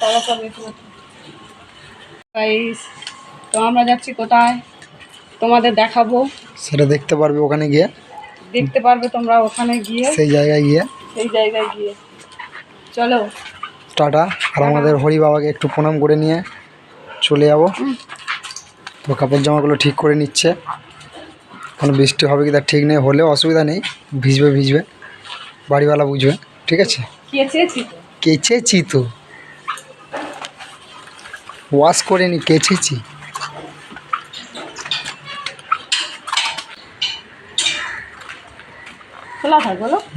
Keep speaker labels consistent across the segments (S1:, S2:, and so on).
S1: তারা সব তো আমরা যাচ্ছি কোথায়? তোমাদের দেখাবো।
S2: সেটা দেখতে পারবে ওখানে গিয়ে।
S1: দেখতে পারবে তোমরা ওখানে গিয়ে।
S2: সেই জায়গায় গিয়ে।
S1: সেই জায়গায় গিয়ে। চলো।
S2: টাটা। আর আমাদের হরি বাবাকে একটু প্রণাম করে নিয়ে চলে যাব। তো কাপড় জামাগুলো ঠিক করে নিচ্ছে। কোনো বৃষ্টি হবে কি তার ঠিক নেই। হলেও অসুবিধা নেই। ভিজবে ভিজবে। বাড়িওয়ালা বুঝবে। ঠিক আছে? কেচেছি তো? ওয়াশ করে নি কেচেছি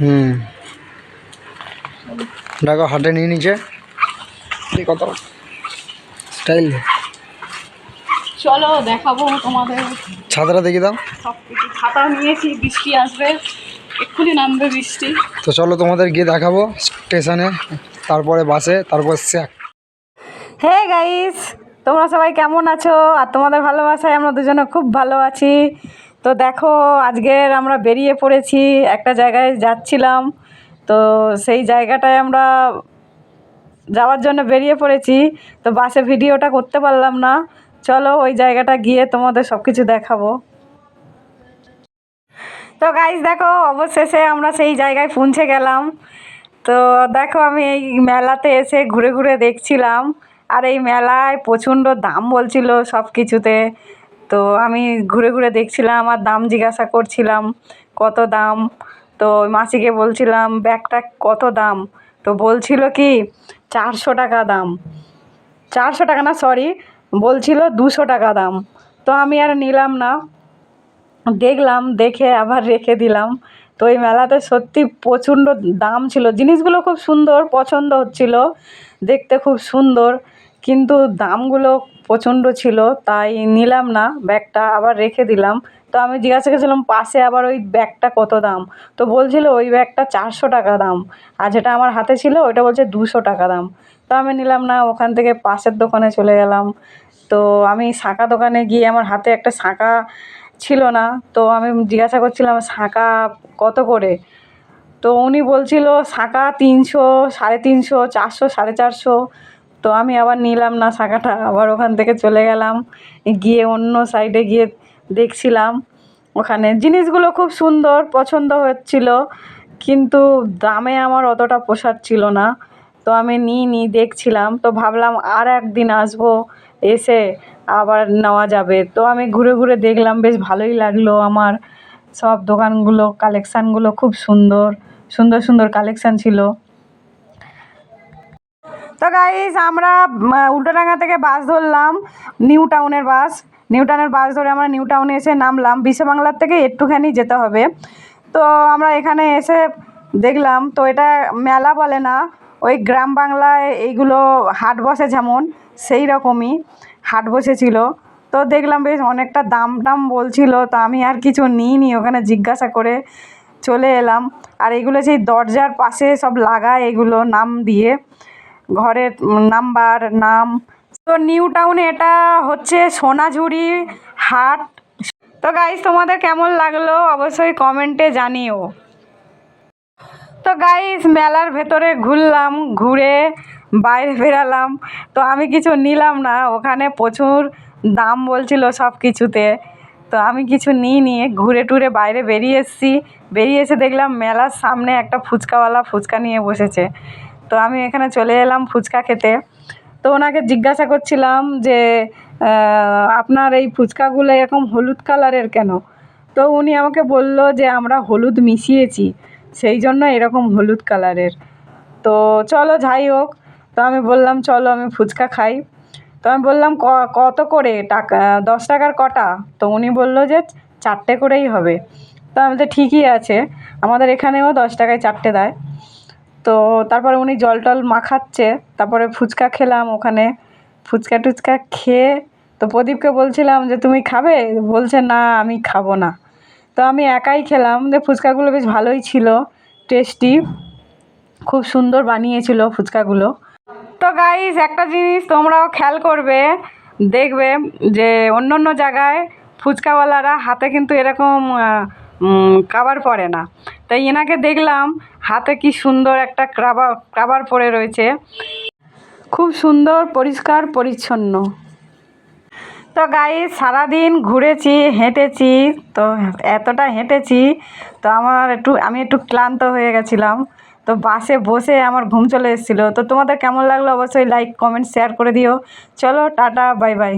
S2: হুম। দেখো হাটে নিয়ে নিচে। কত? স্টাইল।
S1: চলো দেখাবো তোমাদের।
S2: ছাতাটা দেখি দাও।
S1: সব কিছু ছাতা নিয়েছি বৃষ্টি আসবে। এক্ষুনি নামবে বৃষ্টি।
S2: তো চলো তোমাদের গিয়ে দেখাবো স্টেশনে তারপরে বাসে তারপর স্যাক।
S1: হে গাইস তোমরা সবাই কেমন আছো? আর তোমাদের ভালোবাসায় আমরা দুজনে খুব ভালো আছি। তো দেখো আজকের আমরা বেরিয়ে পড়েছি একটা জায়গায় যাচ্ছিলাম। তো সেই জায়গাটায় আমরা যাওয়ার জন্য বেরিয়ে পড়েছি। তো বাসে ভিডিওটা করতে পারলাম না। চলো ওই জায়গাটা গিয়ে তোমাদের সব কিছু দেখাবো। তো গাইস দেখো, অবশেষে আমরা সেই জায়গায় পৌঁছে গেলাম। তো দেখো, আমি এই মেলাতে এসে ঘুরে ঘুরে দেখছিলাম। আর এই মেলায় প্রচণ্ড দাম বলছিল সব কিছুতে তো আমি ঘুরে ঘুরে দেখছিলাম, আর দাম জিজ্ঞাসা করছিলাম, কত দাম? তো মাসিকে বলছিলাম, ব্যাগটা কত দাম? তো বলছিল কি, চারশো টাকা দাম। চারশো টাকা না সরি বলছিল দুশো টাকা দাম। তো আমি আর নিলাম না। দেখলাম, দেখে আবার রেখে দিলাম। তো এই মেলাতে সত্যি প্রচণ্ড দাম ছিল। জিনিসগুলো খুব সুন্দর, পছন্দ হচ্ছিল, দেখতে খুব সুন্দর, কিন্তু দামগুলো প্রচণ্ড ছিল, তাই নিলাম না, ব্যাগটা আবার রেখে দিলাম। তো আমি জিজ্ঞাসা করেছিলাম, পাশে আবার ওই ব্যাগটা কত দাম? তো বলছিল, ওই ব্যাগটা চারশো টাকা দাম, আর যেটা আমার হাতে ছিল, ওইটা বলছে দুশো টাকা দাম। তো আমি নিলাম না, ওখান থেকে পাশের দোকানে চলে গেলাম। তো আমি শাঁখা দোকানে গিয়ে আমার হাতে একটা শাঁখা ছিল না। তো আমি জিজ্ঞাসা করছিলাম শাঁখা কত করে? তো উনি বলছিল শাঁখা তিনশো, সাড়ে তিনশো, চারশো, সাড়ে চারশো। তো আমি আবার নিলাম না শাঁখাটা আবার ওখান থেকে চলে গেলাম। গিয়ে অন্য সাইডে গিয়ে দেখছিলাম, ওখানে জিনিসগুলো খুব সুন্দর, পছন্দ হচ্ছিল, কিন্তু দামে আমার অতটা পোষাচ্ছিল না। তো আমি নিই নি দেখছিলাম। তো ভাবলাম আর একদিন আসব, এসে আবার নেওয়া যাবে। তো আমি ঘুরে ঘুরে দেখলাম, বেশ ভালোই লাগল আমার। সব দোকানগুলো, কালেকশানগুলো খুব সুন্দর সুন্দর সুন্দর কালেকশান ছিল। তো গাইস আমরা উল্টোডাঙ্গা থেকে বাস ধরলাম, নিউ টাউনের বাস। নিউ টাউনের বাস ধরে আমরা নিউ টাউনে এসে নামলাম। বিশ্ববাংলার থেকে একটুখানি যেতে হবে। তো আমরা এখানে এসে দেখলাম, তো এটা মেলা বলে না ওই গ্রাম বাংলায় এইগুলো হাট বসে যেমন, সেই রকমই হাট বসেছিল। তো দেখলাম বেশ অনেকটা দাম টাম বলছিল, তো আমি আর কিছু নিইনি, ওখানে জিজ্ঞাসা করে চলে এলাম। আর এগুলো সেই দরজার পাশে সব লাগায় এগুলো নাম দিয়ে, ঘরের নাম্বার, নাম। তো নিউ টাউনে এটা হচ্ছে সোনাঝুরি হাট। তো গাইজ তোমাদের কেমন লাগল? অবশ্যই কমেন্টে জানিও। তো গাইস মেলার ভেতরে ঘুরলাম, ঘুরে বাইরে বেরালাম। তো আমি কিছু নিলাম না, ওখানে প্রচুর দাম বলছিল সব কিছুতে। তো আমি কিছু নিই নিয়ে ঘুরে টুরে বাইরে বেরিয়ে এসেছি। বেরিয়ে এসে দেখলাম মেলার সামনে একটা ফুচকাওয়ালা ফুচকা নিয়ে বসেছে। তো আমি এখানে চলে এলাম ফুচকা খেতে। তো ওনাকে জিজ্ঞাসা করছিলাম যে আপনার এই ফুচকাগুলো এরকম হলুদ কালারের কেন? তো উনি আমাকে বলল যে, আমরা হলুদ মিশিয়েছি। সেই জন্য এরকম হলুদ কালারের। তো চলো যাই হোক, তো আমি বললাম, চলো আমি ফুচকা খাই। তো আমি বললাম, "ক- কত করে? টাকা, দশ টাকার কটা? তো উনি বলল যে, চারটে করেই হবে। তো আমি তো ঠিকই আছে, আমাদের এখানেও দশ টাকায় চারটে দেয়। তো তারপরে উনি জল টল মাখাচ্ছে, তারপরে ফুচকা খেলাম ওখানে। ফুচকা টুচকা খেয়ে তো প্রদীপকে বলছিলাম যে, তুমি খাবে? বলছে, না, আমি খাব না। তো আমি একাই খেলাম। ফুচকাগুলো বেশ ভালোই ছিল টেস্টি খুব সুন্দর বানিয়েছিল ফুচকাগুলো। তো গাইস একটা জিনিস তোমরাও খেয়াল করবে, দেখবে যে অন্য অন্য জায়গায় ফুচকাওয়ালারা হাতে কিন্তু এরকম কাবার পরে না। তাই এনাকে দেখলাম, হাতে কি সুন্দর একটা ক্রাবার ক্রাবার পরে রয়েছে। খুব সুন্দর, পরিষ্কার, পরিচ্ছন্ন। তো গাই সারাদিন ঘুরেছি, হেঁটেছি, তো এতটা হেঁটেছি, তো আমার একটু, আমি একটু ক্লান্ত হয়ে গেছিলাম। তো বাসে বসে আমার ঘুম চলে এসেছিল। তো তোমাদের কেমন লাগল অবশ্যই লাইক কমেন্ট শেয়ার করে দিও। চলো, টাটা বাই বাই